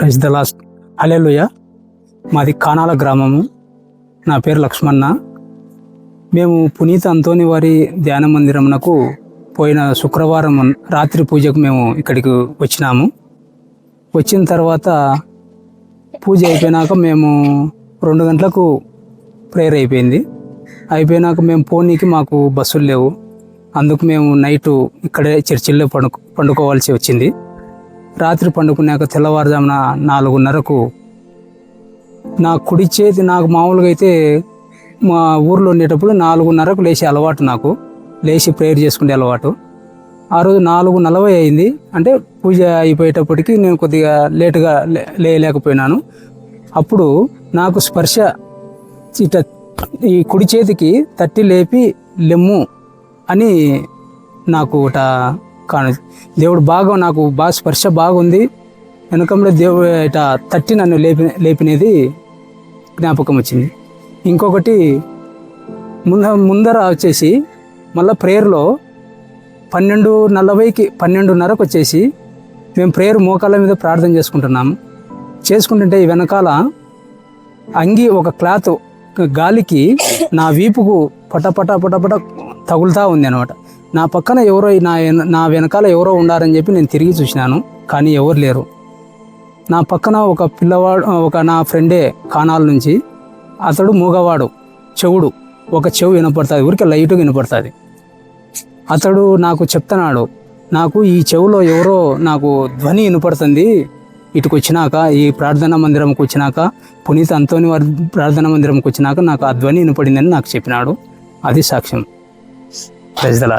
Praise the last hallelujah మాది కానాల గ్రామము. నా పేరు లక్ష్మణ మేము పునీత అంతోని వారి ధ్యాన మందిరమునకు పోయిన శుక్రవారం రాత్రి పూజకు మేము ఇక్కడికి వచ్చినాము. వచ్చిన తర్వాత పూజ అయిపోయినాక మేము రెండు గంటలకు ప్రేయర్ అయిపోయింది. అయిపోయినాక మేము పోనీకి మాకు బస్సులు లేవు. అందుకు మేము నైటు ఇక్కడే చర్చిల్లో పండుకో పండుకోవాల్సి వచ్చింది. రాత్రి పండుకున్నాక తెల్లవారుజామున నాలుగున్నరకు నా కుడి చేతి నాకు మామూలుగా అయితే మా ఊర్లో ఉండేటప్పుడు నాలుగున్నరకు లేచే అలవాటు నాకు. లేచి ప్రేయర్ చేసుకునే అలవాటు. ఆ రోజు నాలుగు నలభై అయింది. అంటే పూజ అయిపోయేటప్పటికి నేను కొద్దిగా లేటుగా లే- లేయలేకపోయినాను. అప్పుడు నాకు స్పర్శ ఇట ఈ కుడి చేతికి తట్టి లేపి లెమ్ము అని నాకు ఒక కాను దేవుడు బాగా నాకు బాగా స్పర్శ బాగుంది. వెనకంలో దేవుడు ఇట తట్టి నన్ను లేపి లేపినది జ్ఞాపకం వచ్చింది. ఇంకొకటి ముంద ముందర వచ్చేసి మళ్ళీ ప్రేయర్లో పన్నెండు నలభైకి పన్నెండున్నరకు వచ్చేసి మేము ప్రేయర్ మోకాళ్ళ మీద ప్రార్థన చేసుకుంటున్నాము చేసుకుంటుంటే వెనకాల అంగి ఒక క్లాత్ గాలికి నా వీపుకు పటపట పటపట తగులుతూ ఉంది అనమాట నా పక్కన ఎవరో నా వెన- నా వెనకాల ఎవరో ఉండారని చెప్పి నేను తిరిగి చూసినాను కానీ ఎవరు లేరు. నా పక్కన ఒక పిల్లవాడు ఒక నా ఫ్రెండే కానాల నుంచి. అతడు మూగవాడు చెవుడు ఒక చెవు వినపడుతుంది ఊరికే లైట్ వినపడుతుంది. అతడు నాకు చెప్తున్నాడు నాకు ఈ చెవులో ఎవరో నాకు ధ్వని వినపడుతుంది ఇటుకు వచ్చినాక ఈ ప్రార్థనా మందిరంకి వచ్చినాక పునీత అంతోని వారి ప్రార్థనా మందిరంకి వచ్చినాక నాకు ఆ ధ్వని వినపడిందని నాకు చెప్పినాడు. అది సాక్ష్యం. ప్రజల